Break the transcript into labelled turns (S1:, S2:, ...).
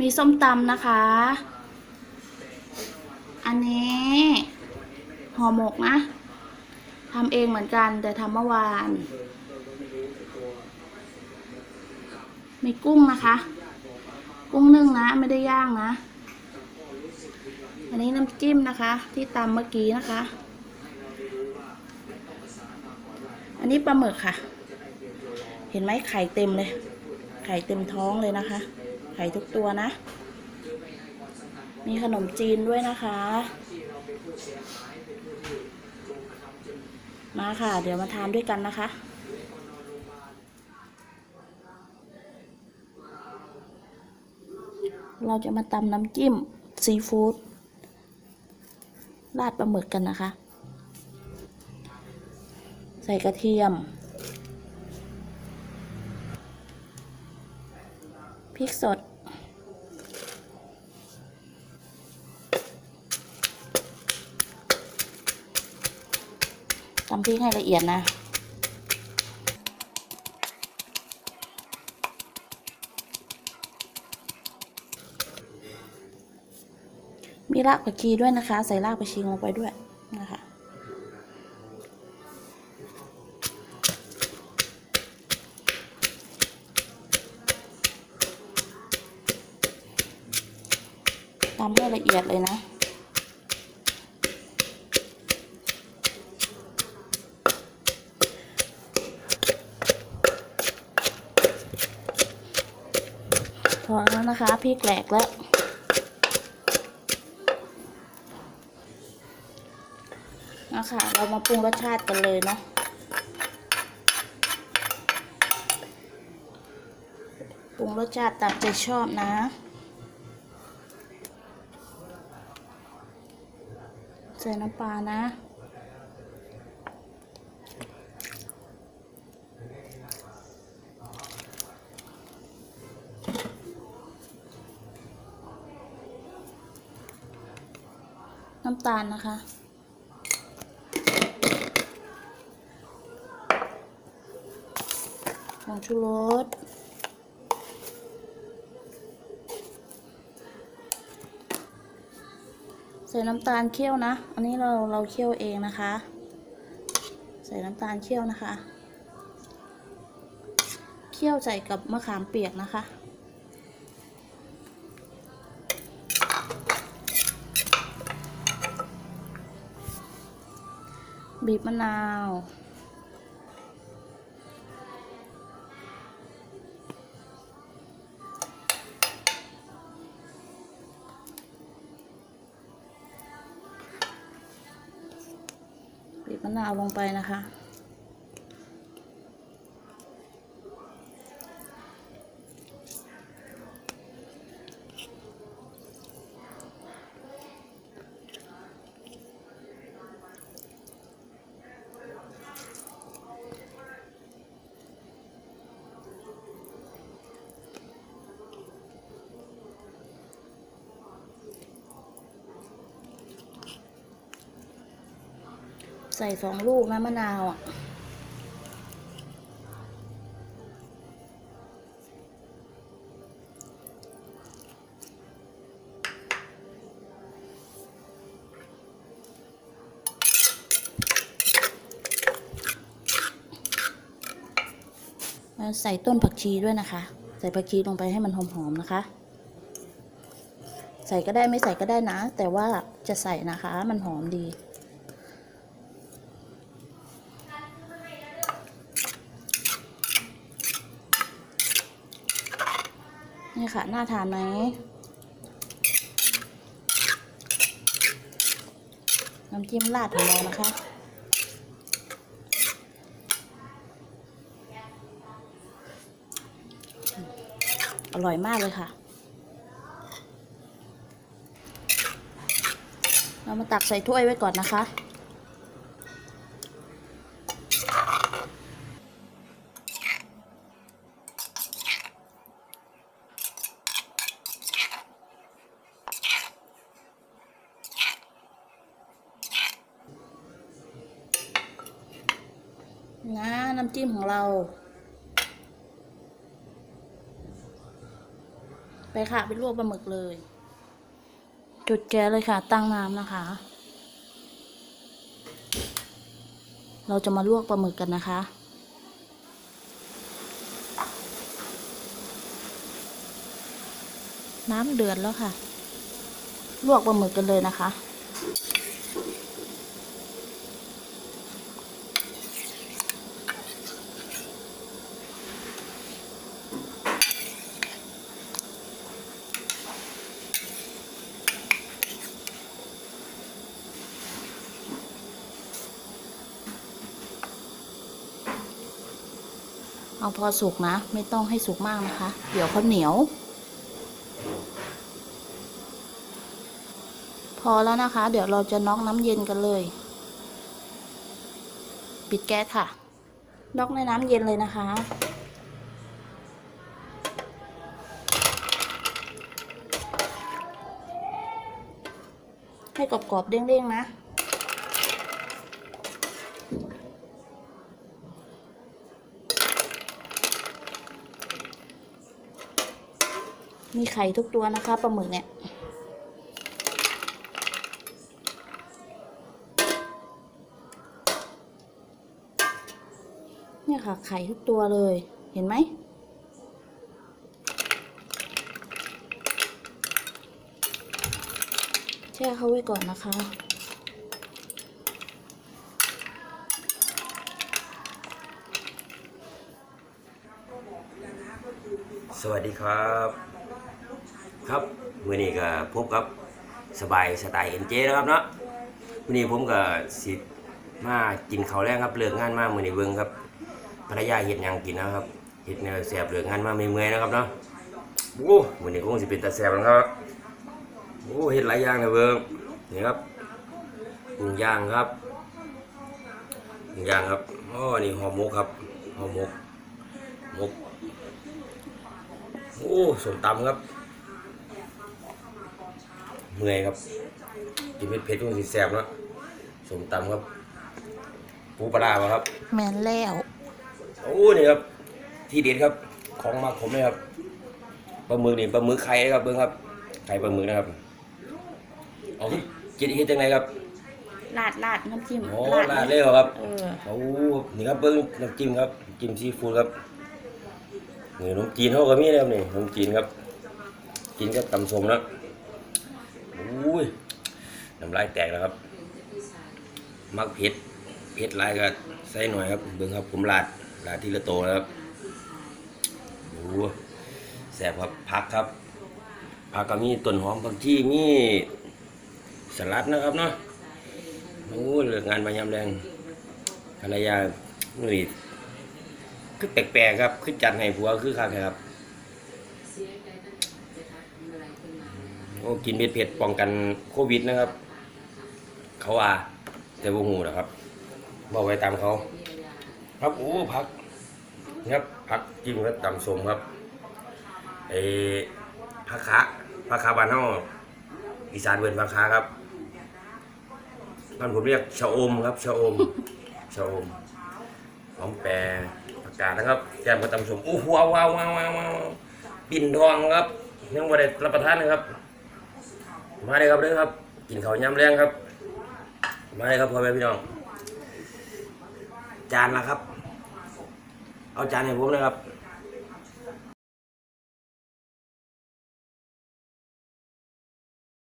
S1: มีส้มตำนะคะ อันนี้ห่อหมกนะทำเองเหมือนกันแต่ทำเมื่อวาน มีกุ้งนะคะ กุ้งนึ่งนะ ไม่ได้ย่างนะ อันนี้น้ำจิ้มนะคะ ที่ตำเมื่อกี้นะคะ อันนี้ปลาหมึกค่ะ เห็นไหมไข่เต็มเลย ไข่เต็มท้องเลยนะคะ ไข่ทุกตัวนะ มีขนมจีนด้วยนะคะ มาค่ะ เดี๋ยวมาทานด้วยกันนะคะเราจะมาตำน้ำจิ้ม ซีฟู้ดราดปลาหมึกกันนะคะ ใส่กระเทียม พริกสด ตำพริกให้ละเอียดนะมีรากผักชีด้วยนะคะ ใส่รากผักชีลงไปด้วยนะคะตำให้ละเอียดเลยนะ พอแล้วนะคะพริกแหลกแล้ว นะคะเรามาปรุงรสชาติกันเลยเนาะปรุงรสชาติตามใจชอบนะใส่น้ำปลานะ น้ำตาลนะคะผงชูรสใส่น้ำตาลเคี่ยวนะ อันนี้เราเราเคี่ยวเองนะคะ ใส่น้ำตาลเคี่ยวนะคะ เคี่ยวใส่กับมะขามเปียกนะคะ บีบมะนาว บีบมะนาวลงไปนะคะ ใส่สองลูกนะมะนาวอะใส่ต้นผักชีด้วยนะคะ ใส่ผักชีลงไปให้มันหอมๆนะคะ ใส่ก็ได้ไม่ใส่ก็ได้นะ แต่ว่าจะใส่นะคะมันหอมดี นี่ค่ะ น่าทานไหมน้ำจิ้มราดของเรานะคะอร่อยมากเลยค่ะ เรามาตักใส่ถ้วยไว้ก่อนนะคะ นะน้ำจิ้มของเรา ไปค่ะไปลวกปลาหมึกเลย จุดแก๊สเลยค่ะ ตั้งน้ำนะคะ เราจะมาลวกปลาหมึกกันนะคะน้ำเดือดแล้วค่ะ ลวกปลาหมึกกันเลยนะคะ เอาพอสุกนะ ไม่ต้องให้สุกมากนะคะ เดี๋ยวเขาเหนียว พอแล้วนะคะ เดี๋ยวเราจะน็อกน้ำเย็นกันเลย ปิดแก๊สค่ะ น็อกในน้ำเย็นเลยนะคะให้กรอบๆเด้งๆนะ มีไข่ทุกตัวนะคะปลาหมึกเนี่ย เนี่ยค่ะไข่ทุกตัวเลย เห็นไหมแช่เขาไว้ก่อนนะคะ
S2: สวัสดีครับ ครับมื่อนี้ก็พบกับสบายสไตล์เอ็นเจนะครับเนาะมื่อนี้ผมก็สิมากินข้าวแรงครับเลิกงานมามื่อนี้เบิ่งครับภรรยาเฮ็ดหยังกินนะครับเฮ็ดแนวแซ่บเลิกงานมาเมื่อยๆนะครับเนาะโอ้มื่อนี้คงสิเป็นตาแซ่บแล้วครับโอ้เฮ็ดหลายอย่างนะเบิ่งนี่ครับหนึ่งย่างครับหนึ่งย่างครับอ๋อนี่ห่อหมกครับห่อหมกหมกโอ้สมตำครับ เมื่อยครับ กินเผ็ดเผ็ดๆต้องสิแซ่บเนาะสมตำครับปูปลาร้าบ่ครับ
S1: แมนแล้ว
S2: โอ้นี่ครับ ที่เด็ดครับ ของมากผมเลยครับปลาหมึกนี่ปลาหมึกไข่นะครับเบิ้งครับไข่ปลาหมึกนะครับเอาจิตเฮ็ดจังไงครับ
S1: ลาดลาดน้ำจิ้ม
S2: โอ้ลาดเลยเหรอครับ
S1: เออ
S2: โอ้นี่ครับเบิ้งน้ำจิ้มครับจิ้มซีฟู้ดครับนี่ขนมจีนเขาก็มีนะครับนี่ขนมจีนครับ กินกับตำส้มนะ อุ้ยน้ำลายแตกแล้วครับ มักเผ็ดเผ็ดลายก็ใส่หน่อยครับเบิ้งครับผมลาดลาดทีละโตนะครับโอ้แซ่บครับผักครับผักก็มีต้นหอมผักชีมีสลัดนะครับเนาะโอ้เลิกงานมายามแรงภรรยาหนี่ยคือแปลกๆครับ คือจัดให้ผัวคือคักครับ โอ้กินเผ็ดเผ็ดป้องกันโควิดนะครับ เขาว่าแต่วงหูนะครับบอกไว้ตามเขา ครับโอ้พักครับพักจิ้มกับตำส้มครับเออพักขาพักขาบานเฮาอีสานเวินพักขาครับบ้านผมเรียกชะอมครับชะอมชะอมหอมแปรผักกาดนะครับแกมกับตำส้มโอ้ว้าวว้าวว้าวว้าวว้าวปิ่นทองครับยังไม่ได้รับประทานเลยครับ มาเลยครับเด้อครับ กินข้าวยำแรงครับ มาเลยครับพ่อแม่พี่น้อง จานละครับ เอาจานให้ผมเลยครับ